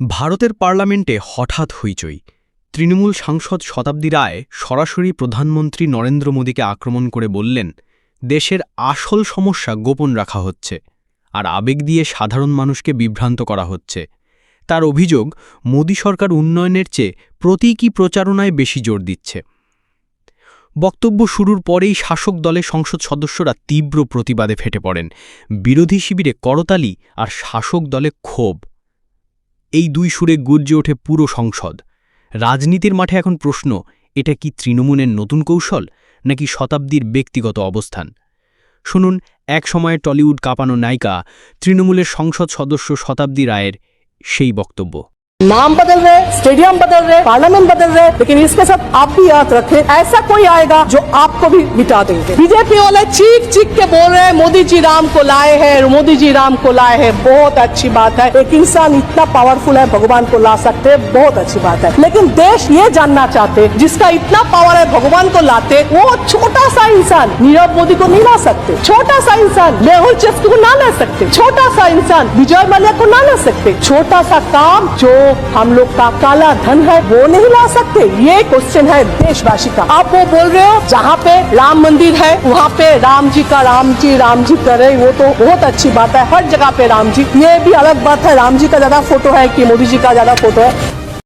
ভারতের পার্লামেন্টে হঠাৎ হইচই। তৃণমূল সাংসদ শতাব্দী রায় সরাসরি প্রধানমন্ত্রী নরেন্দ্র মোদীকে আক্রমণ করে বললেন, দেশের আসল সমস্যা গোপন রাখা হচ্ছে আর আবেগ দিয়ে সাধারণ মানুষকে বিভ্রান্ত করা হচ্ছে। তার অভিযোগ, মোদী সরকার উন্নয়নের চেয়ে প্রতীকী প্রচারণায় বেশি জোর দিচ্ছে। বক্তব্য শুরুর পরেই শাসক দলের সংসদ সদস্যরা তীব্র প্রতিবাদে ফেটে পড়েন। বিরোধী শিবিরে করতালি আর শাসক দলে ক্ষোভ। এই দুই সুরে গুর্জে ওঠে পুরো সংসদ। রাজনীতির মাঠে এখন প্রশ্ন, এটা কি তৃণমূলের নতুন কৌশল, নাকি শতাব্দীর ব্যক্তিগত অবস্থান? শুনুন, এক সময়ে টলিউড কাঁপানো নায়িকা, তৃণমূলের সংসদ সদস্য শতাব্দী রায়ের সেই বক্তব্য। नाम बदल रहे स्टेडियम बदल रहे पार्लियामेंट बदल रहे लेकिन इसके साथ आप भी याद रखें ऐसा कोई आएगा जो आपको भी मिटा देंगे। बीजेपी वाले चीख चीख के बोल रहे हैं मोदी जी राम को लाए हैं मोदी जी राम को लाए हैं बहुत अच्छी बात है। एक इंसान इतना पावरफुल है भगवान को ला सकते हैं बहुत अच्छी बात है। लेकिन देश ये जानना चाहते जिसका इतना पावर है भगवान को लाते वो छोटा सा इंसान नीरव मोदी को नहीं ला सकते। छोटा सा इंसान मेहुल चस्की को ना ला सकते। छोटा सा इंसान विजय मल्ल्या को ना ला सकते। छोटा सा काम जो हम लोग का काला धन है, वो नहीं ला सकते। ये क्वेश्चन है देशवासी का। आप वो बोल रहे हो, जहाँ पे राम मंदिर है, वहाँ पे राम जी का, राम जी राम जी करे, वो तो बहुत अच्छी बात है। हर जगह पे राम जी। ये भी अलग बात है, राम जी का ज़्यादा फ़ोटो है की मोदी जी का ज़्यादा फ़ोटो है।